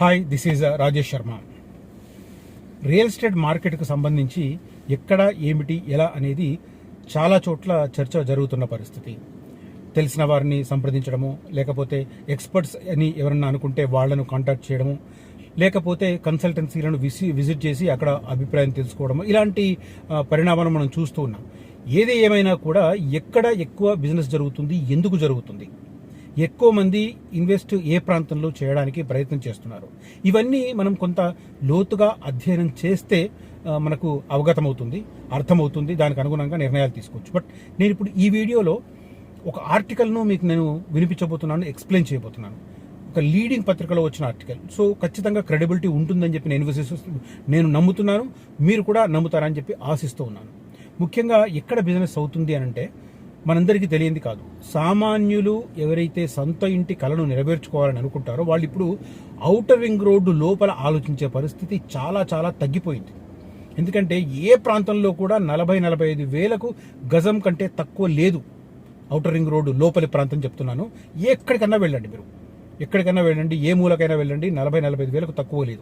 Hi this is Rajesh Sharma real estate మార్కెట్కు సంబంధించి ఎక్కడ ఏమిటి ఎలా అనేది చాలా చోట్ల చర్చ జరుగుతున్న పరిస్థితి. తెలిసిన వారిని సంప్రదించడము లేకపోతే ఎక్స్పర్ట్స్ అని ఎవరన్నా అనుకుంటే వాళ్ళను కాంటాక్ట్ చేయడము లేకపోతే కన్సల్టెన్సీలను విసి విజిట్ చేసి అక్కడ అభిప్రాయం తెలుసుకోవడము ఇలాంటి పరిణామాలను మనం చూస్తూ ఉన్నాం. ఏది ఏమైనా కూడా ఎక్కడ ఎక్కువ బిజినెస్ జరుగుతుంది ఎందుకు జరుగుతుంది? ఎక్కువ మంది ఇన్వెస్ట్ ఏ ప్రాంతంలో చేయడానికి ప్రయత్నం చేస్తున్నారు. ఇవన్నీ మనం కొంత లోతుగా అధ్యయనం చేస్తే మనకు అవగతమవుతుంది అర్థమవుతుంది దానికి అనుగుణంగా నిర్ణయాలు తీసుకోవచ్చు. బట్ నేను ఇప్పుడు ఈ వీడియోలో ఒక ఆర్టికల్ను మీకు నేను వినిపించబోతున్నాను ఎక్స్ప్లెయిన్ చేయబోతున్నాను. ఒక లీడింగ్ పత్రికలో వచ్చిన ఆర్టికల్. సో ఖచ్చితంగా క్రెడిబిలిటీ ఉంటుందని చెప్పి నేను నేను నమ్ముతున్నాను మీరు కూడా నమ్ముతారని చెప్పి ఆశిస్తూ ఉన్నాను. ముఖ్యంగా ఎక్కడ బిజినెస్ అవుతుంది అని అంటే మనందరికీ తెలియంది కాదు. సామాన్యులు ఎవరైతే సొంత ఇంటి కలను నెరవేర్చుకోవాలని అనుకుంటారో వాళ్ళు ఇప్పుడు ఔటర్ రింగ్ రోడ్డు లోపల ఆలోచించే పరిస్థితి చాలా చాలా తగ్గిపోయింది. ఎందుకంటే ఏ ప్రాంతంలో కూడా నలభై నలభై ఐదు వేలకు గజం కంటే తక్కువ లేదు ఔటర్ రింగ్ రోడ్డు లోపలి ప్రాంతం చెప్తున్నాను. ఎక్కడికన్నా వెళ్ళండి మీరు. ఎక్కడికైనా వెళ్ళండి ఏ మూలకైనా వెళ్ళండి నలభై నలభై ఐదు వేలకు తక్కువ లేదు.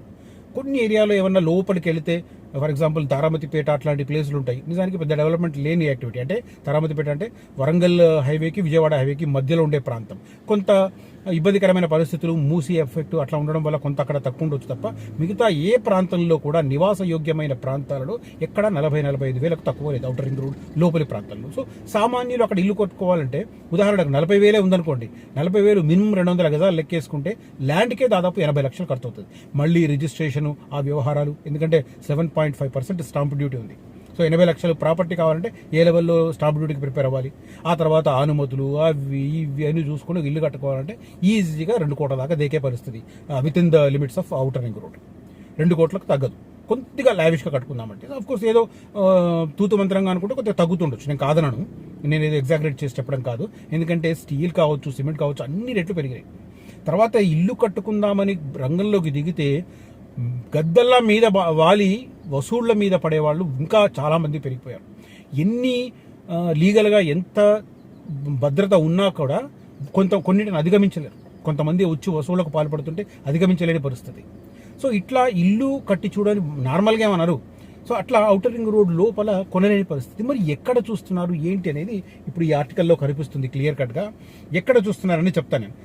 కొన్ని ఏరియాలో ఏమన్నా లోపలికి వెళితే ఫర్ ఎగ్జాంపుల్ తారామతిపేట అట్లాంటి ప్లేసులు ఉంటాయి. నిజానికి పెద్ద డెవలప్మెంట్ లేని యాక్టివిటీ అంటే తారామతిపేట అంటే వరంగల్ హైవేకి విజయవాడ హైవేకి మధ్యలో ఉండే ప్రాంతం. కొంత ఇబ్బందికరమైన పరిస్థితులు మూసి ఎఫెక్ట్ అట్లా ఉండడం వల్ల కొంత అక్కడ తక్కువ ఉండొచ్చు తప్ప మిగతా ఏ ప్రాంతంలో కూడా నివాస యోగ్యమైన ప్రాంతాలలో ఎక్కడ నలభై నలభై ఐదు వేలకు తక్కువ లేదు అవుటర్ రింగ్ రోడ్ లోపలి ప్రాంతంలో. సో సామాన్యులు అక్కడ ఇల్లు కొట్టుకోవాలంటే ఉదాహరణకు నలభై వేలే ఉందనుకోండి నలభై వేలు మినిమం రెండు వందల గజాలు లెక్కేసుకుంటే ల్యాండ్కే దాదాపు ఎనభై లక్షలు ఖర్చు అవుతుంది మళ్ళీ రిజిస్ట్రేషన్ ఆ వ్యవహారాలు ఎందుకంటే seven point five percent stamp duty ఉంది. సో ఎనభై లక్షలు ప్రాపర్టీ కావాలంటే ఏ లెవెల్లో స్టాంప్ డ్యూటీకి ప్రిపేర్ అవ్వాలి? ఆ తర్వాత అనుమతులు అవి ఇవి అన్ని చూసుకుని ఇల్లు కట్టుకోవాలంటే ఈజీగా రెండు కోట్ల దాకా దేకే పరిస్థితి. Within the limits of outer ring road రెండు కోట్లకు తగ్గదు. కొద్దిగా లావిష్గా కట్టుకుందామంటే ఆఫ్ కోర్స్ ఏదో తూతు మంత్రంగా అనుకుంటే కొద్దిగా తగ్గుతుండొచ్చు. నేను కాదనను. నేను ఏదో ఎగ్జాగరేట్ చేసి చెప్పడం కాదు. ఎందుకంటే స్టీల్ కావచ్చు సిమెంట్ కావచ్చు అన్ని రేట్లు పెరిగాయి తర్వాత ఇల్లు కట్టుకుందామని రంగంలోకి దిగితే గద్దల్లా మీద బా- వాలి వసూళ్ళ మీద పడేవాళ్ళు ఇంకా చాలామంది పెరిగిపోయారు. ఎన్ని లీగల్గా ఎంత భద్రత ఉన్నా కూడా కొంత కొన్నిటిని అధిగమించలేరు. కొంతమంది వచ్చి వసూళ్ళకు పాల్పడుతుంటే అధిగమించలేని పరిస్థితి. సో ఇట్లా ఇల్లు కట్టి చూడని నార్మల్గా ఏమన్నారు సో అట్లా ఔటర్ రింగ్ రోడ్ లోపల కొనలేని పరిస్థితి. మరి ఎక్కడ చూస్తున్నారు? ఏంటి అనేది ఇప్పుడు ఈ ఆర్టికల్లో కనిపిస్తుంది క్లియర్ కట్గా. ఎక్కడ చూస్తున్నారని చెప్తాను నేను.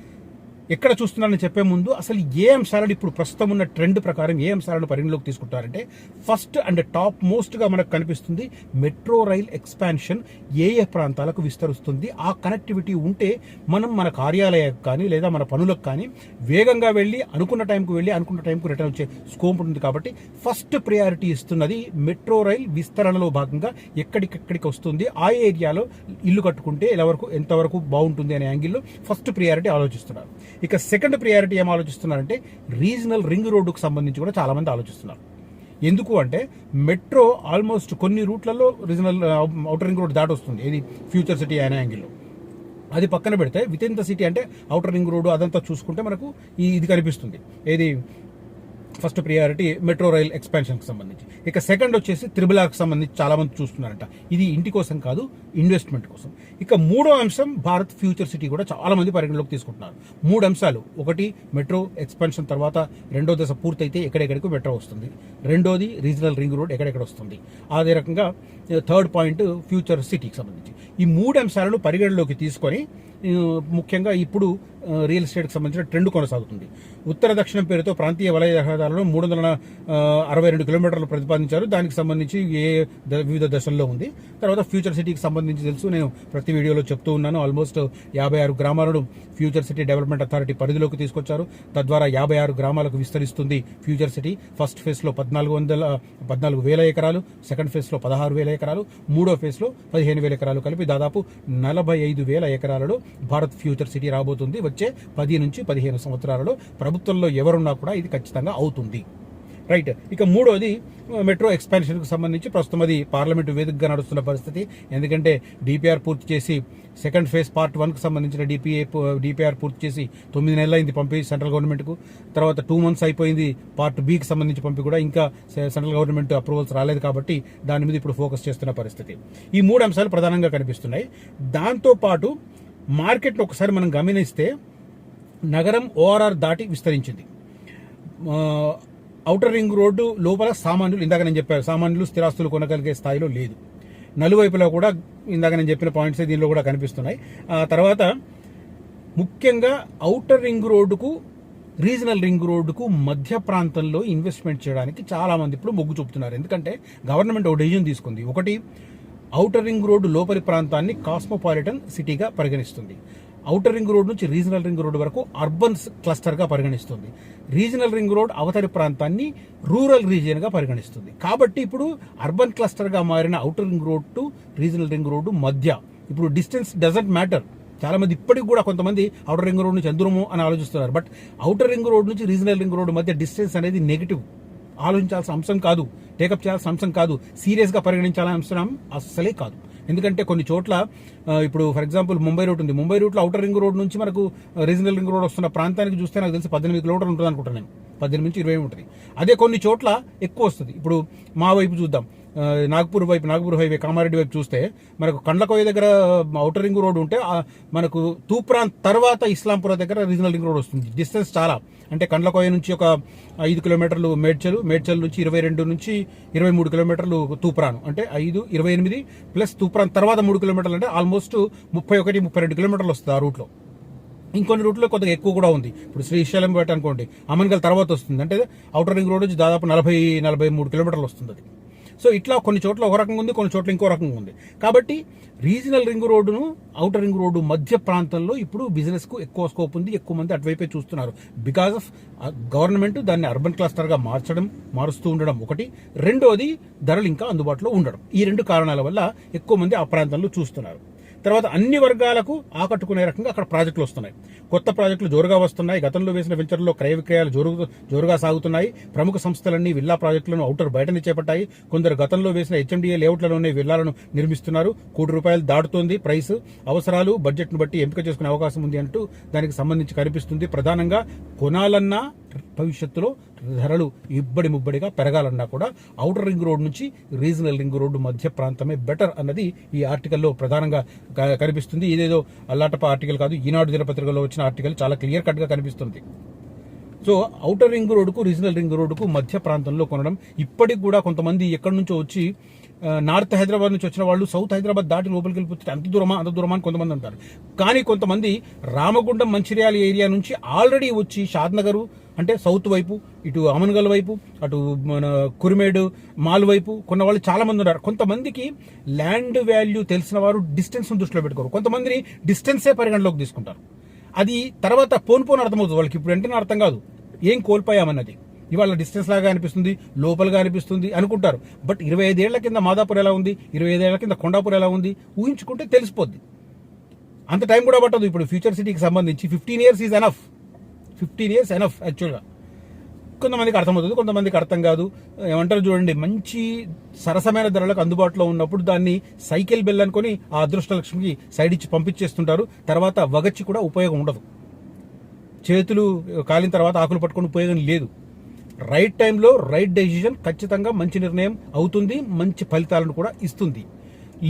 ఎక్కడ చూస్తున్నానని చెప్పే ముందు అసలు ఏ అంశాలను ఇప్పుడు ప్రస్తుతం ఉన్న ట్రెండ్ ప్రకారం ఏ అంశాలను పరిగణలోకి తీసుకుంటారంటే ఫస్ట్ అండ్ టాప్ మోస్ట్గా మనకు కనిపిస్తుంది మెట్రో రైల్ ఎక్స్పాన్షన్ ఏ ఏ ప్రాంతాలకు విస్తరిస్తుంది. ఆ కనెక్టివిటీ ఉంటే మనం మన కార్యాలయాలకు కానీ లేదా మన పనులకు కానీ వేగంగా వెళ్ళి అనుకున్న టైంకు వెళ్ళి అనుకున్న టైంకు రిటర్న్ వచ్చే స్కోప్ ఉంటుంది కాబట్టి ఫస్ట్ ప్రయారిటీ ఇస్తున్నది మెట్రో రైల్ విస్తరణలో భాగంగా ఎక్కడికెక్కడికి వస్తుంది. ఆ ఏరియాలో ఇల్లు కట్టుకుంటే ఎలా వరకు ఎంతవరకు బాగుంటుంది అనే యాంగిల్లో ఫస్ట్ ప్రియారిటీ ఆలోచిస్తున్నారు. ఇక సెకండ్ ప్రియారిటీ ఏం ఆలోచిస్తున్నారంటే రీజనల్ రింగ్ రోడ్డుకు సంబంధించి కూడా చాలామంది ఆలోచిస్తున్నారు. ఎందుకు అంటే మెట్రో ఆల్మోస్ట్ కొన్ని రూట్లలో రీజనల్ అవుటర్ రింగ్ రోడ్ దాటి వస్తుంది ఏది? ఫ్యూచర్ సిటీ అనే యాంగిల్లో అది పక్కన పెడితే విత్ ఇన్ ద సిటీ అంటే అవుటర్ రింగ్ రోడ్ అదంతా చూసుకుంటే మనకు ఈ ఇది కనిపిస్తుంది. ఏది? ఫస్ట్ ప్రియారిటీ మెట్రో రైల్ ఎక్స్పాన్షన్కి సంబంధించి. ఇక సెకండ్ వచ్చేసి త్రిబుల్ సంబంధించి చాలామంది చూస్తున్నారంట. ఇది ఇంటి కోసం కాదు ఇన్వెస్ట్మెంట్ కోసం. ఇక మూడో అంశం భారత్ ఫ్యూచర్ సిటీ కూడా చాలామంది పరిగణలోకి తీసుకుంటున్నారు. మూడు అంశాలు. ఒకటి మెట్రో ఎక్స్పాన్షన్ తర్వాత రెండో దశ పూర్తయితే ఎక్కడెక్కడికి మెట్రో వస్తుంది. రెండోది రీజనల్ రింగ్ రోడ్ ఎక్కడెక్కడ వస్తుంది. అదే రకంగా థర్డ్ పాయింట్ ఫ్యూచర్ సిటీకి సంబంధించి. ఈ మూడు అంశాలను పరిగణలోకి తీసుకొని ముఖ్యంగా ఇప్పుడు రియల్ ఎస్టేట్కి సంబంధించిన ట్రెండ్ కొనసాగుతుంది. ఉత్తర దక్షిణం పేరుతో ప్రాంతీయ వలయ రహదారులను మూడు వందల అరవై రెండు కిలోమీటర్లు ప్రతిపాదించారు. దానికి సంబంధించి ఏ ద- వివిధ దశల్లో ఉంది. తర్వాత ఫ్యూచర్ సిటీకి సంబంధించి తెలుసు. నేను ప్రతి వీడియోలో చెప్తూ ఉన్నాను. ఆల్మోస్ట్ యాభై ఆరు గ్రామాలను ఫ్యూచర్ సిటీ డెవలప్మెంట్ అథారిటీ పరిధిలోకి తీసుకొచ్చారు. తద్వారా యాభై ఆరు గ్రామాలకు విస్తరిస్తుంది ఫ్యూచర్ సిటీ ఫస్ట్ ఫేస్లో పద్నాలుగు వందల పద్నాలుగు వేల ఎకరాలు. సెకండ్ ఫేస్లో పదహారు వేల ఎకరాలు. మూడో ఫేస్లో పదిహేను వేల ఎకరాలు కలిపి దాదాపు నలభై ఐదు వేల ఎకరాలలో భారత్ ఫ్యూచర్ సిటీ రాబోతుంది. వచ్చే పది నుంచి పదిహేను సంవత్సరాలలో ప్రభుత్వంలో ఎవరున్నా కూడా ఇది ఖచ్చితంగా అవుతుంది. రైట్ ఇక మూడోది మెట్రో ఎక్స్పాన్షన్కు సంబంధించి ప్రస్తుతం అది పార్లమెంటు వేదికగా నడుస్తున్న పరిస్థితి. ఎందుకంటే డిపిఆర్ పూర్తి చేసి సెకండ్ ఫేజ్ పార్ట్ వన్కు సంబంధించిన డిపిఏ డిపిఆర్ పూర్తి చేసి తొమ్మిది నెలలు అయింది పంపి సెంట్రల్ గవర్నమెంట్కు. తర్వాత టూ మంత్స్ అయిపోయింది పార్ట్ బీకి సంబంధించి పంపి కూడా ఇంకా సెంట్రల్ గవర్నమెంట్ అప్రూవల్స్ రాలేదు కాబట్టి దాని మీద ఇప్పుడు ఫోకస్ చేస్తున్న పరిస్థితి. ఈ మూడు అంశాలు ప్రధానంగా కనిపిస్తున్నాయి. దాంతో పాటు మార్కెట్ను ఒకసారి మనం గమనిస్తే నగరం ఓఆర్ఆర్ దాటి విస్తరించింది. ఔటర్ రింగ్ రోడ్డు లోపల సామాన్యులు ఇందాక నేను చెప్పాను సామాన్యులు స్థిరాస్తులు కొనగలిగే స్థాయిలో లేదు. నలువైపులా కూడా ఇందాక నేను చెప్పిన పాయింట్స్ దీనిలో కూడా కనిపిస్తున్నాయి. ఆ తర్వాత ముఖ్యంగా ఔటర్ రింగ్ రోడ్డుకు రీజనల్ రింగ్ రోడ్డుకు మధ్య ప్రాంతంలో ఇన్వెస్ట్మెంట్ చేయడానికి చాలామంది ఇప్పుడు మొగ్గు చూపుతున్నారు. ఎందుకంటే గవర్నమెంట్ ఒక డెసిజన్ తీసుకుంది. ఒకటి ఔటర్ రింగ్ రోడ్డు లోపలి ప్రాంతాన్ని కాస్మోపాలిటన్ సిటీగా పరిగణిస్తుంది. ఔటర్ రింగ్ రోడ్ నుంచి రీజనల్ రింగ్ రోడ్ వరకు అర్బన్ క్లస్టర్గా పరిగణిస్తుంది. రీజనల్ రింగ్ రోడ్ అవతరి ప్రాంతాన్ని రూరల్ రీజియన్గా పరిగణిస్తుంది. కాబట్టి ఇప్పుడు అర్బన్ క్లస్టర్గా మారిన outer ring road to regional ring road మధ్య ఇప్పుడు డిస్టెన్స్ డజంట్ మ్యాటర్. చాలా మంది ఇప్పటికి కూడా కొంతమంది ఔటర్ రింగ్ రోడ్ నుంచి చంద్రము అని ఆలోచిస్తున్నారు. బట్ ఔటర్ రింగ్ రోడ్ నుంచి రీజనల్ రింగ్ రోడ్ మధ్య డిస్టెన్స్ అనేది నెగిటివ్. ఆలోచించాల్సిన అంశం కాదు టేకప్ చేయాల్సిన అంశం కాదు సీరియస్గా పరిగణించాల్సిన అంశం అస్సలే కాదు. ఎందుకంటే కొన్ని చోట్ల ఇప్పుడు ఫర్ ఎగ్జాంపుల్ ముంబై రూట్ ఉంది. ముంబై రూట్లో అవుటర్ రింగ్ రోడ్ నుంచి మనకు రీజనల్ రింగ్ రోడ్ వస్తున్న ప్రాంతానికి చూస్తే నాకు తెలిసి పద్దెనిమిది కిలోమీటర్లు ఉంటుంది అనుకుంటాను నేను. పద్దెనిమిది నుంచి ఇరవై ఉంటుంది. అదే కొన్ని చోట్ల ఎక్కువ వస్తుంది. ఇప్పుడు మా వైపు చూద్దాం. నాగ్పూర్ వైపు నాగ్పూర్ హైవే కామారెడ్డి వైపు చూస్తే మనకు కండ్లకోయ దగ్గర అవుటర్ రింగ్ రోడ్ ఉంటే మనకు తూప్రాన్ తర్వాత ఇస్లాంపుర దగ్గర రీజనల్ రింగ్ రోడ్ వస్తుంది. డిస్టెన్స్ చాలా. అంటే కండ్లకోయ నుంచి ఒక ఐదు కిలోమీటర్లు మేడ్చల్ మేడ్చల్ నుంచి ఇరవై రెండు నుంచి ఇరవై మూడు కిలోమీటర్లు తూప్రాన్. అంటే ఐదు ఇరవై ఎనిమిది ప్లస్ తూప్రాన్ తర్వాత మూడు కిలోమీటర్లు అంటే ఆల్మోస్ట్ ముప్పై ఒకటి ముప్పై రెండు కిలోమీటర్లు వస్తుంది ఆ రూట్లో. ఇంకొన్ని రూట్లో కొద్దిగా ఎక్కువ కూడా ఉంది. ఇప్పుడు శ్రీశైలం బయట అనుకోండి అమన్గల్ తర్వాత వస్తుంది. అంటే అవుటర్ రింగ్ రోడ్ నుంచి దాదాపు నలభై నలభై మూడు కిలోమీటర్లు వస్తుంది అది. సో ఇట్లా కొన్ని చోట్ల ఒక రకంగా ఉంది కొన్ని చోట్ల ఇంకో రకంగా ఉంది. కాబట్టి రీజనల్ రింగ్ రోడ్డును అవుటర్ రింగ్ రోడ్డు మధ్య ప్రాంతంలో ఇప్పుడు బిజినెస్కు ఎక్కువ స్కోప్ ఉంది ఎక్కువ మంది అటువైపే చూస్తున్నారు. బికాస్ ఆఫ్ గవర్నమెంట్ దాన్ని అర్బన్ క్లస్టర్గా మార్చడం మారుస్తూ ఉండడం ఒకటి. రెండోది ధరలు ఇంకా అందుబాటులో ఉండడం. ఈ రెండు కారణాల వల్ల ఎక్కువ మంది ఆ ప్రాంతంలో చూస్తున్నారు. తర్వాత అన్ని వర్గాలకు ఆకట్టుకునే రకంగా అక్కడ ప్రాజెక్టులు వస్తున్నాయి. కొత్త ప్రాజెక్టులు జోరుగా వస్తున్నాయి. గతంలో వేసిన వెంచర్లో క్రయ విక్రయాలు జోరు జోరుగా సాగుతున్నాయి. ప్రముఖ సంస్థలన్నీ విల్లా ప్రాజెక్టులను అవుటర్ బయటనే చేపట్టాయి. కొందరు గతంలో వేసిన హెచ్ఎండిఏ లేఅవుట్లలోనే విల్లాలను నిర్మిస్తున్నారు. కోటి రూపాయలు దాటుతోంది ప్రైస్. అవసరాలు బడ్జెట్ను బట్టి ఎంపిక చేసుకునే అవకాశం ఉంది అంటూ దానికి సంబంధించి కనిపిస్తుంది. ప్రధానంగా కొనాలన్నా భవిష్యత్తులో ధరలు ఇబ్బడి ముబ్బడిగా పెరగాలన్నా కూడా అవుటర్ రింగ్ రోడ్ నుంచి రీజనల్ రింగ్ రోడ్డు మధ్య ప్రాంతమే బెటర్ అన్నది ఈ ఆర్టికల్లో ప్రధానంగా కనిపిస్తుంది. ఇదేదో అల్లాటప ఆర్టికల్ కాదు ఈనాడు దినపత్రికలో వచ్చిన ఆర్టికల్ చాలా క్లియర్ కట్గా కనిపిస్తుంది. సో అవుటర్ రింగ్ రోడ్డుకు రీజనల్ రింగ్ రోడ్డుకు మధ్య ప్రాంతంలో కొనడం ఇప్పటికి కూడా కొంతమంది ఎక్కడి నుంచో వచ్చి నార్త్ హైదరాబాద్ నుంచి వచ్చిన వాళ్ళు సౌత్ హైదరాబాద్ దాటి లోపలికి వెళ్ళిపోతే అంత దూరమా అంత దూరమా అని కొంతమంది అంటారు. కానీ కొంతమంది రామగుండం మంచిర్యాల ఏరియా నుంచి ఆల్రెడీ వచ్చి షాద్నగరు అంటే సౌత్ వైపు ఇటు అమన్గల్ వైపు అటు మన కురిమేడు మాల్ వైపు కొన్న వాళ్ళు చాలా మంది ఉన్నారు. కొంతమందికి ల్యాండ్ వాల్యూ తెలిసిన వారు డిస్టెన్స్ను దృష్టిలో పెట్టుకోరు. కొంతమందిని డిస్టెన్సే పరిగణలోకి తీసుకుంటారు. అది తర్వాత పోను పోను అర్థమవుతుంది వాళ్ళకి. ఇప్పుడు వెంటనే అర్థం కాదు. ఏం కోల్పోయామన్నది? ఇవాళ డిస్టెన్స్ లాగా అనిపిస్తుంది లోపలగా అనిపిస్తుంది అనుకుంటారు. బట్ ఇరవై ఐదేళ్ళ కింద మాదాపూర్ ఎలా ఉంది? ఇరవై ఐదేళ్ళ కింద కొండాపూర్ ఎలా ఉంది? ఊహించుకుంటే తెలిసిపోద్ది. అంత టైం కూడా పట్టదు ఇప్పుడు ఫ్యూచర్ సిటీకి సంబంధించి. Fifteen years is enough. Fifteen years enough యాక్చువల్గా. కొంతమందికి అర్థమవుతుంది కొంతమందికి అర్థం కాదు. ఏమంటారు చూడండి మంచి సరసమైన ధరలకు అందుబాటులో ఉన్నప్పుడు దాన్ని సైకిల్ బెల్ అనుకొని ఆ అదృష్ట లక్ష్మికి సైడ్ ఇచ్చి పంపించేస్తుంటారు. తర్వాత వగచ్చి కూడా ఉపయోగం ఉండదు. చేతులు కాలిన తర్వాత ఆకులు పట్టుకుని ఉపయోగం లేదు. రైట్ టైంలో రైట్ డెసిషన్ ఖచ్చితంగా మంచి నిర్ణయం అవుతుంది మంచి ఫలితాలను కూడా ఇస్తుంది.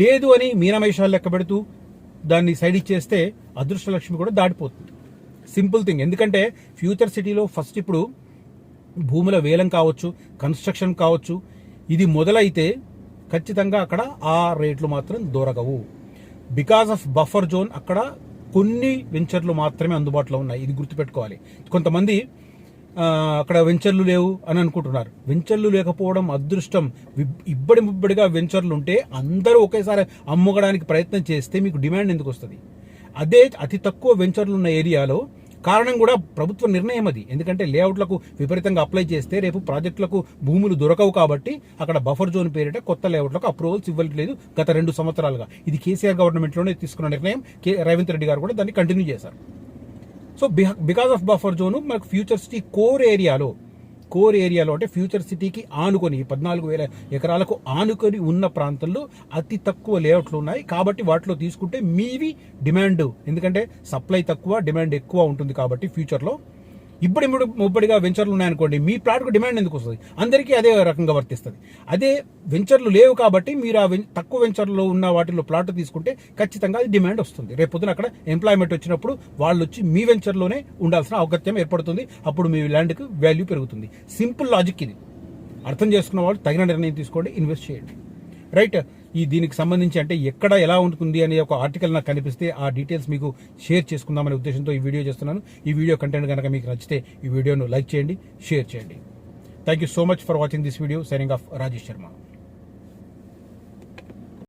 లేదు అని మీనమేషాలు లెక్క పెడుతూ దాన్ని సైడ్ ఇచ్చేస్తే అదృష్ట లక్ష్మి కూడా దాటిపోతుంది. Simple thing. ఎందుకంటే ఫ్యూచర్ సిటీలో ఫస్ట్ ఇప్పుడు భూముల వేలం కావచ్చు కన్స్ట్రక్షన్ కావచ్చు ఇది మొదలైతే ఖచ్చితంగా అక్కడ ఆ రేట్లు మాత్రం దొరకవు. బికాస్ ఆఫ్ బఫర్ జోన్ అక్కడ కొన్ని వెంచర్లు మాత్రమే అందుబాటులో ఉన్నాయి. ఇది గుర్తుపెట్టుకోవాలి. కొంతమంది అక్కడ వెంచర్లు లేవు అని అనుకుంటున్నారు. వెంచర్లు లేకపోవడం అదృష్టం. ఇబ్బడి ముబ్బడిగా వెంచర్లు ఉంటే అందరూ ఒకేసారి అమ్ముకోవడానికి ప్రయత్నం చేస్తే మీకు డిమాండ్ ఎందుకు వస్తుంది? అదే అతి తక్కువ వెంచర్లు ఉన్న ఏరియాలో కారణం కూడా ప్రభుత్వ నిర్ణయం అది. ఎందుకంటే లేఅవుట్లకు విపరీతంగా అప్లై చేస్తే రేపు ప్రాజెక్టులకు భూములు దొరకవు కాబట్టి అక్కడ బఫర్ జోన్ పేరిట కొత్త లేఅవుట్లకు అప్రూవల్స్ ఇవ్వట్లేదు గత రెండు సంవత్సరాలుగా. ఇది కేసీఆర్ గవర్నమెంట్లోనే తీసుకున్న నిర్ణయం. కే రేవంత్ రెడ్డి గారు కూడా దాన్ని కంటిన్యూ చేశారు. So because of buffer zone మనకు ఫ్యూచర్ సిటీ కోర్ ఏరియాలో కోర్ ఏరియాలో అంటే ఫ్యూచర్ సిటీకి ఆనుకొని పద్నాలుగు వేల ఎకరాలకు ఆనుకొని ఉన్న ప్రాంతంలో అతి తక్కువ లేఅవుట్లు ఉన్నాయి. కాబట్టి వాటిలో తీసుకుంటే మీవి డిమాండ్ ఎందుకంటే సప్లై తక్కువ డిమాండ్ ఎక్కువ ఉంటుంది కాబట్టి ఫ్యూచర్లో ఇప్పుడు ఇప్పుడు ముప్పటిగా వెంచర్లు ఉన్నాయనుకోండి మీ ప్లాట్కు డిమాండ్ ఎందుకు వస్తుంది? అందరికీ అదే రకంగా వర్తిస్తుంది. అదే వెంచర్లు లేవు కాబట్టి మీరు ఆ వెం- తక్కువ వెంచర్లో ఉన్న వాటిలో ప్లాట్ తీసుకుంటే ఖచ్చితంగా అది డిమాండ్ వస్తుంది. రేపు పొద్దున అక్కడ ఎంప్లాయ్మెంట్ వచ్చినప్పుడు వాళ్ళు వచ్చి మీ వెంచర్లోనే ఉండాల్సిన అవగత్యం ఏర్పడుతుంది. అప్పుడు మీ ల్యాండ్కి వాల్యూ పెరుగుతుంది. సింపుల్ లాజిక్ ఇది. అర్థం చేసుకున్న వాళ్ళు తగిన నిర్ణయం తీసుకోండి ఇన్వెస్ట్ చేయండి. రైట్. ఈ దీనికి సంబంధించి అంటే ఎక్కడ ఎలా ఉంటుంది అనే ఒక ఆర్టికల్ నాకు కనిపిస్తే ఆ డీటెయిల్స్ మీకు షేర్ చేసుకుందామనే ఉద్దేశంతో ఈ వీడియో చేస్తున్నాను. ఈ వీడియో కంటెంట్ కనుక మీకు నచ్చితే ఈ వీడియోను లైక్ చేయండి షేర్ చేయండి. Thank you so much for watching this video signing off Rajesh Sharma